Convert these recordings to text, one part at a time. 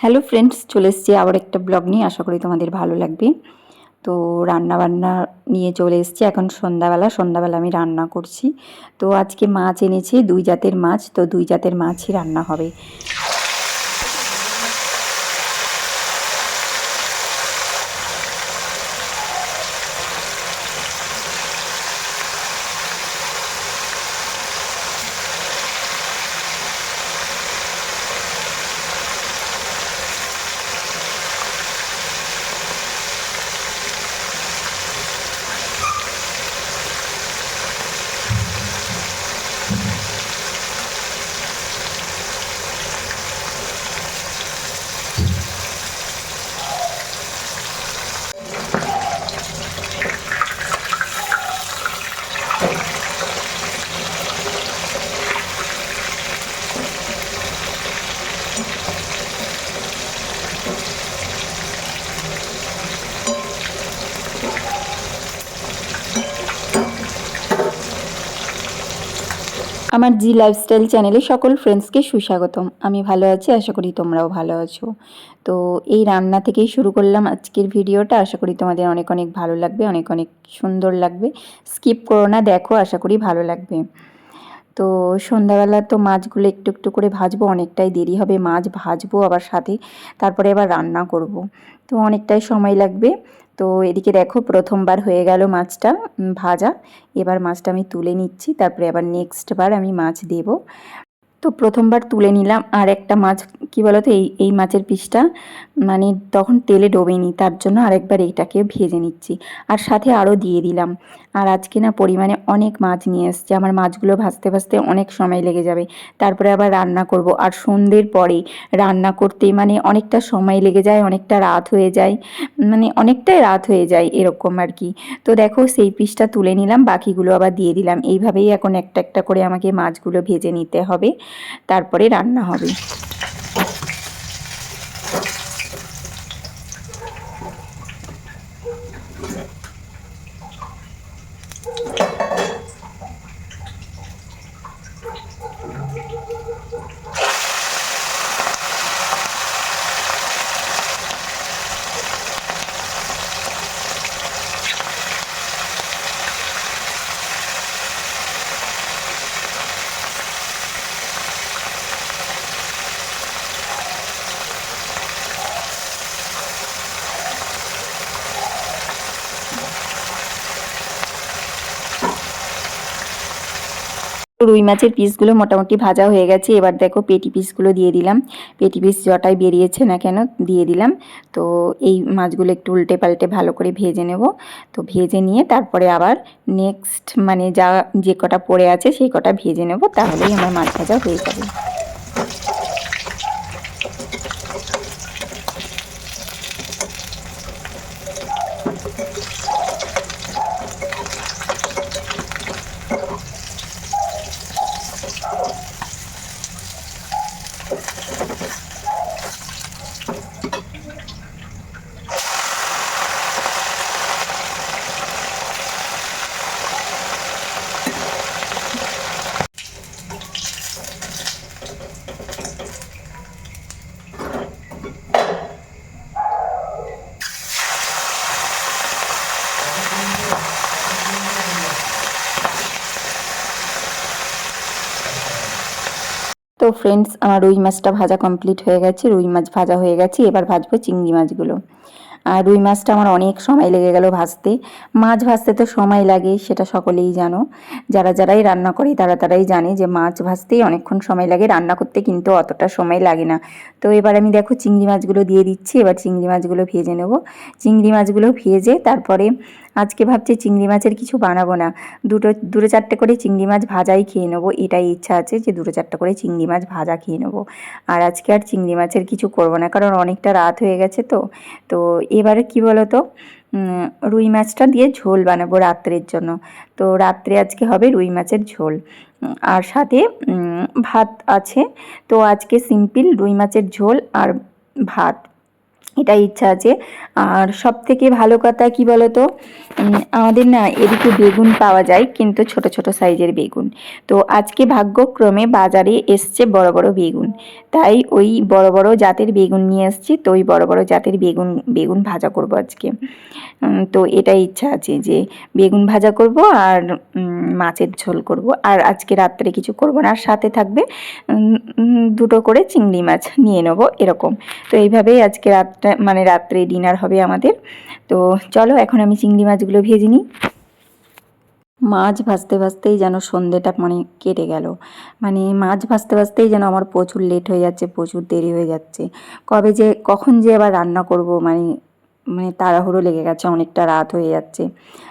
Hello friends চলে এসছি আবার একটা ব্লগ নিয়ে। আশা করি তোমাদের ভালো লাগবে। তো রান্না বান্না নিয়ে চলে এসছি। এখন সন্ধ্যাবেলা সন্ধ্যাবেলা আমি রান্না করছি। তো আজকে মাছ এনেছি, দুই জাতের মাছ। তো দুই জাতের মাছই রান্না হবে। আমার জি লাইফস্টাইল চ্যানেলে সকল ফ্রেন্ডসকে সুস্বাগতম। আমি ভালো আছি, আশা করি তোমরাও ভালো আছো। তো এই রান্না থেকেই শুরু করলাম আজকের ভিডিওটা। আশা করি তোমাদের অনেক অনেক ভালো লাগবে, অনেক অনেক সুন্দর লাগবে। স্কিপ করো না, দেখো, আশা করি ভালো লাগবে। তো সন্ধ্যাবেলা তো মাছগুলো একটু একটু করে ভাজবো, অনেকটাই দেরি হবে, মাছ ভাজবো আবার সাথে, তারপরে আবার রান্না করব। তো অনেকটাই সময় লাগবে। তো এদিকে দেখো প্রথমবার হয়ে গেল মাছটা ভাজা। এবার মাছটা আমি তুলে নিচ্ছি, তারপরে আবার নেক্সট বার আমি মাছ দেব। তো প্রথমবার তুলে নিলাম, আর একটা মাছ, কি বলতো, এই এই মাছের পিসটা মানে তখন তেলে ডোবেনি, তার জন্য আরেকবার এইটাকে ভেজে নিচ্ছি। আর সাথে আরও দিয়ে দিলাম। আর আজকে না পরিমাণে অনেক মাছ নিয়ে এসছে, আমার মাছগুলো ভাজতে ভাজতে অনেক সময় লেগে যাবে। তারপরে আবার রান্না করব, আর সন্ধ্যের পরে রান্না করতে মানে অনেকটা সময় লেগে যায়, অনেকটা রাত হয়ে যায় মানে অনেকটাই রাত হয়ে যায় এরকম আর কি। তো দেখো, সেই পিসটা তুলে নিলাম, বাকিগুলো আবার দিয়ে দিলাম। এইভাবেই এখন একটা একটা করে আমাকে মাছগুলো ভেজে নিতে হবে। তারপরে রান্না হবে। রুই মাছের পিসগুলো মোটামুটি ভাজা হয়ে গেছে। এবার দেখো পেটি পিসগুলো দিয়ে দিলাম। পেটি পিস জটাই বেরিয়েছে না কেন দিয়ে দিলাম। তো এই মাছগুলো একটু উল্টে পাল্টে ভালো করে ভেজে নেব। তো ভেজে নিয়ে তারপরে আবার নেক্সট মানে যা, যে কটা পড়ে আছে সেই কটা ভেজে নেব। তাহলেই আমার মাছ ভাজা হয়ে যাবে। তো ফ্রেন্ডস আমার রুই মাছটা ভাজা কমপ্লিট হয়ে গেছে। রুই মাছ ভাজা হয়ে গেছে, এবার ভাজবো চিংড়ি মাছগুলো। আর রুই মাছটা আমার অনেক সময় লেগে গেল ভাজতে। মাছ ভাজতে তো সময় লাগে, সেটা সকলেই জানো। যারা যারাই রান্না করে, তারা তারাই জানে যে মাছ ভাজতেই অনেকক্ষণ সময় লাগে। রান্না করতে কিন্তু অতটা সময় লাগে না। তো এবার আমি দেখো চিংড়ি মাছগুলো দিয়ে দিচ্ছি। এবার চিংড়ি মাছগুলো ভেজে নেব। চিংড়ি মাছগুলো ভেজে তারপরে আজকে ভাবছি চিংড়ি মাছের কিছু বানাবো না। দুটো দুটো চারটে করে চিংড়ি মাছ ভাজাই খেয়ে নেব। এটাই ইচ্ছা আছে যে দুটো চারটে করে চিংড়ি মাছ ভাজা খেয়ে নেব। আর আজকে আর চিংড়ি মাছের কিছু করব না, কারণ অনেকটা রাত হয়ে গেছে তো। তো এবারে কি বলো তো রুই মাছটা দিয়ে ঝোল বানাবো রাত্রের জন্য। তো রাত্রে আজকে হবে রুই মাছের ঝোল। আর সাথে ভাত আছে। তো আজকে সিম্পল রুই মাছের ঝোল আর ভাত। এটাই ইচ্ছা আছে। আর সব থেকে ভালো কথা কি বলতো? আমাদের না এদিকে বেগুন পাওয়া যায়, কিন্তু ছোট ছোট সাইজের বেগুন। তো আজকে ভাগ্যক্রমে বাজারে এসছে বড় বড় বেগুন। তাই ওই বড় বড় জাতের বেগুন নিয়ে এসছি তো ওই বড় বড় জাতের বেগুন বেগুন ভাজা করব আজকে। তো এটাই ইচ্ছা আছে যে বেগুন ভাজা করব আর মাছের ঝোল করব। আর আজকে রাত্রে কিছু করব না, আর সাথে থাকবে দুটো করে চিংড়ি মাছ নিয়ে নেব, এরকম। তো এইভাবেই আজকে রাতটা মানে রাত্রে ডিনার হবে আমাদের। তো চলো, এখন আমি চিংড়ি মাছগুলো ভেজে নিই। মাছ ভাজতে ভাজতেই যেন সন্ধেটা মানে কেটে গেল। মানে মাছ ভাজতে ভাজতেই যেন আমার প্রচুর লেট হয়ে যাচ্ছে, প্রচুর দেরি হয়ে যাচ্ছে। কবে যে, কখন যে আবার রান্না করব মানে মানে তাড়াহুড়ো লেগে গেছে, অনেকটা রাত হয়ে যাচ্ছে।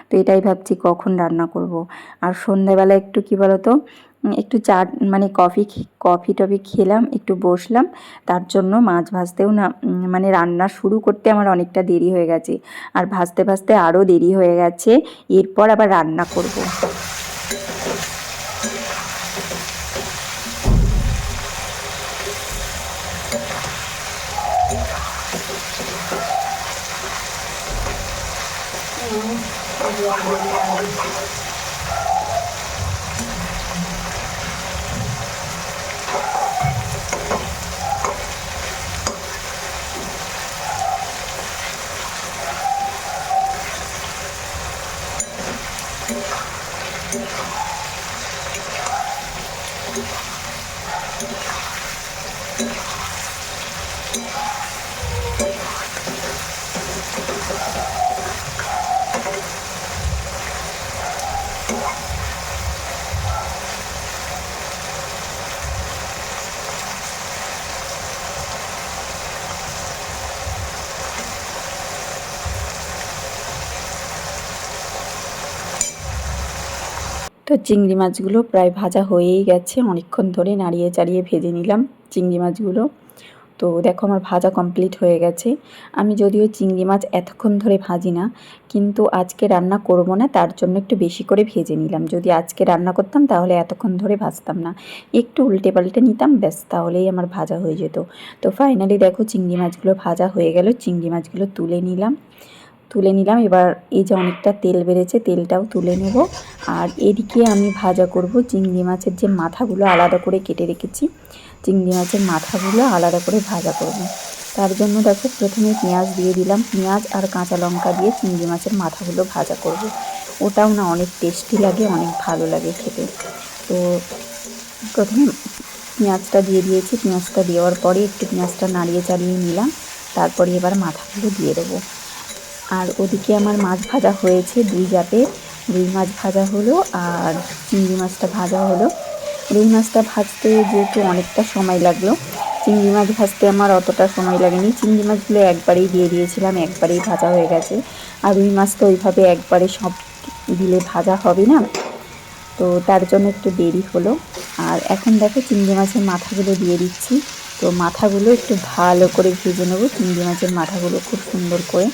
তো এটাই ভাবছি, কখন রান্না করব? আর সন্ধ্যাবেলা একটু কি বলতো একটু চা মানে কফি কফি টফি খেলাম, একটু বসলাম। তার জন্য মাছ ভাজতেও না মানে রান্না শুরু করতে আমার অনেকটা দেরি হয়ে গেছে। আর ভাজতে ভাজতে আরও দেরি হয়ে গেছে। এরপর আবার রান্না করব। তো চিংড়ি মাছগুলো প্রায় ভাজা হয়েই গেছে। অনেকক্ষণ ধরে নাড়িয়ে চাড়িয়ে ভেজে নিলাম চিংড়ি মাছগুলো। তো দেখো আমার ভাজা কমপ্লিট হয়ে গেছে। আমি যদিও চিংড়ি মাছ এতক্ষণ ধরে ভাজি না, কিন্তু আজকে রান্না করব না, তার জন্য একটু বেশি করে ভেজে নিলাম। যদি আজকে রান্না করতাম, তাহলে এতক্ষণ ধরে ভাজতাম না। একটু উল্টে পাল্টে নিতাম, ব্যাস, তাহলেই আমার ভাজা হয়ে যেত। তো ফাইনালি দেখো চিংড়ি মাছগুলো ভাজা হয়ে গেল, চিংড়ি মাছগুলো তুলে নিলাম। তুলে নিলাম, এবার এই যে অনেকটা তেল বেড়েছে, তেলটাও তুলে নেব। আর এদিকে আমি ভাজা করব চিংড়ি মাছের যে মাথাগুলো আলাদা করে কেটে রেখেছি। চিংড়ি মাছের মাথাগুলো আলাদা করে ভাজা করব। তার জন্য দেখো প্রথমে পেঁয়াজ দিয়ে দিলাম। পেঁয়াজ আর কাঁচা লঙ্কা দিয়ে চিংড়ি মাছের মাথাগুলো ভাজা করব। ওটাও না অনেক টেস্টি লাগে, অনেক ভালো লাগে খেতে। তো প্রথমে পেঁয়াজটা দিয়ে দিয়েছি। পেঁয়াজটা দেওয়ার পরে একটু পেঁয়াজটা নাড়িয়ে চাড়িয়ে নিলাম। তারপরে এবার মাথাগুলো দিয়ে দেবো। আর ওদিকে আমার মাছ ভাজা হয়েছে দুই জাতে রুই মাছ ভাজা হলো আর চিংড়ি মাছটা ভাজা হলো। রুই মাছটা ভাজতে যেহেতু অনেকটা সময় লাগল, চিংড়ি মাছ ভাজতে আমার অতটা সময় লাগেনি। চিংড়ি মাছগুলো একবারেই দিয়ে দিয়েছিলাম, একবারেই ভাজা হয়ে গেছে। আর রুই মাছ তো ওইভাবে একবারে সব দিলে ভাজা হবে না, তো তার জন্য একটু দেরি হলো। আর এখন দেখো চিংড়ি মাছের মাথাগুলো দিয়ে দিচ্ছি। তো মাথাগুলো একটু ভালো করে ভেজে নেব, চিংড়ি মাছের মাথাগুলো খুব সুন্দর করে।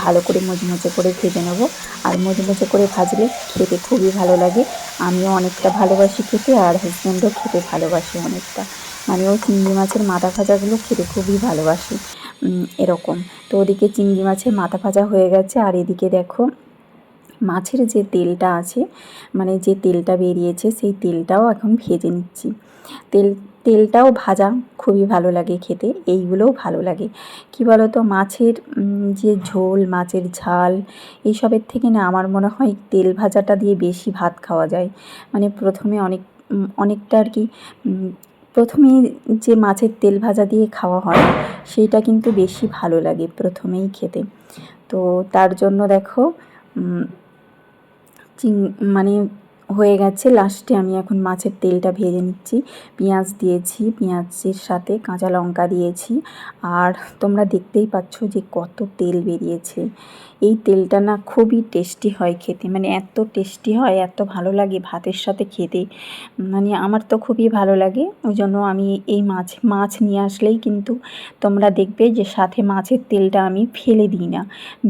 ভালো করে মুচমুচে করে ভেজে নেব। আর মুচমুচে করে ভাজলে খেতে খুবই ভালো লাগে। আমিও অনেকটা ভালোবাসি খেতে আর হাজব্যান্ডও খেতে ভালোবাসি অনেকটা। মানে ও চিংড়ি মাছের মাথা ভাজাগুলো খেতে খুবই ভালোবাসি। এরকম। তো ওদিকে চিংড়ি মাছের মাথা ভাজা হয়ে গেছে। আর এদিকে দেখো, মাছের যে তেলটা আছে মানে যে তেলটা বেরিয়েছে, সেই তেলটাও এখন ভেজে নিচ্ছি। তেল তেলটাও ভাজা খুবই ভালো লাগে খেতে এইগুলোও ভালো লাগে। কি বলো তো মাছের যে ঝোল মাছের ঝাল এইসবের থেকে না আমার মনে হয় তেল ভাজাটা দিয়ে বেশি ভাত খাওয়া যায়। মানে প্রথমে অনেক অনেকটা আর কি উম, প্রথমেই যে মাছের তেল ভাজা দিয়ে খাওয়া হয় সেইটা কিন্তু বেশি ভালো লাগে প্রথমেই খেতে। তো তার জন্য দেখো চিং মানে হয়ে গেছে। লাস্টে আমি এখন মাছের তেলটা ভেজে নিচ্ছি। পেঁয়াজ দিয়েছি, পেঁয়াজের সাথে কাঁচা লঙ্কা দিয়েছি। আর তোমরা দেখতেই পাচ্ছ যে কত তেল বেরিয়েছে। এই তেলটা না খুবই টেস্টি হয় খেতে। মানে এত টেস্টি হয়, এত ভালো লাগে ভাতের সাথে খেতে। মানে আমার তো খুবই ভালো লাগে। ওই জন্য আমি এই মাছ মাছ নিয়ে আসলেই কিন্তু তোমরা দেখবে যে সাথে মাছের তেলটা আমি ফেলে দিই না।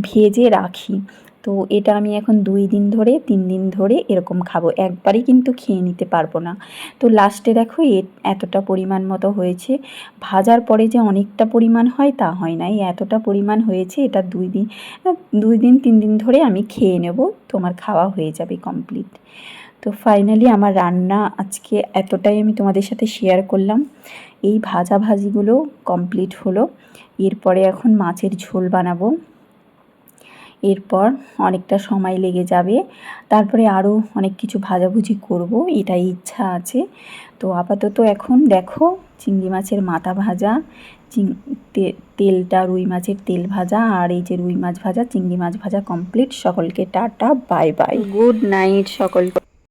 ভেজে রাখি। তো এটা আমি এখন দুই দিন ধরে, তিন দিন ধরে এরকম খাব। একবারই কিন্তু খেয়ে নিতে পারব না। তো লাস্টে দেখো এতটা পরিমাণ মতো হয়েছে। ভাজার পরে যে অনেকটা পরিমাণ হয় তা হয় না। এই এতটা পরিমাণ হয়েছে, এটা দুই দিন দুই দিন, তিন দিন ধরে আমি খেয়ে নেব। তোমার খাওয়া হয়ে যাবে কমপ্লিট তো ফাইনালি আমার রান্না আজকে এতটাই আমি তোমাদের সাথে শেয়ার করলাম। এই ভাজা ভাজিগুলো কমপ্লিট হলো। এরপরে এখন মাছের ঝোল বানাবো। এরপর অনেকটা সময় লেগে যাবে। তারপরে আরও অনেক কিছু ভাজাভুজি করব, এটাই ইচ্ছা আছে। তো আপাতত এখন দেখো চিংড়ি মাছের মাথা ভাজা, চিং তেলটা রুই মাছের তেল ভাজা, আর এই যে রুই মাছ ভাজা, চিংড়ি মাছ ভাজা কমপ্লিট সকলকে tata bye bye good night সকলকে।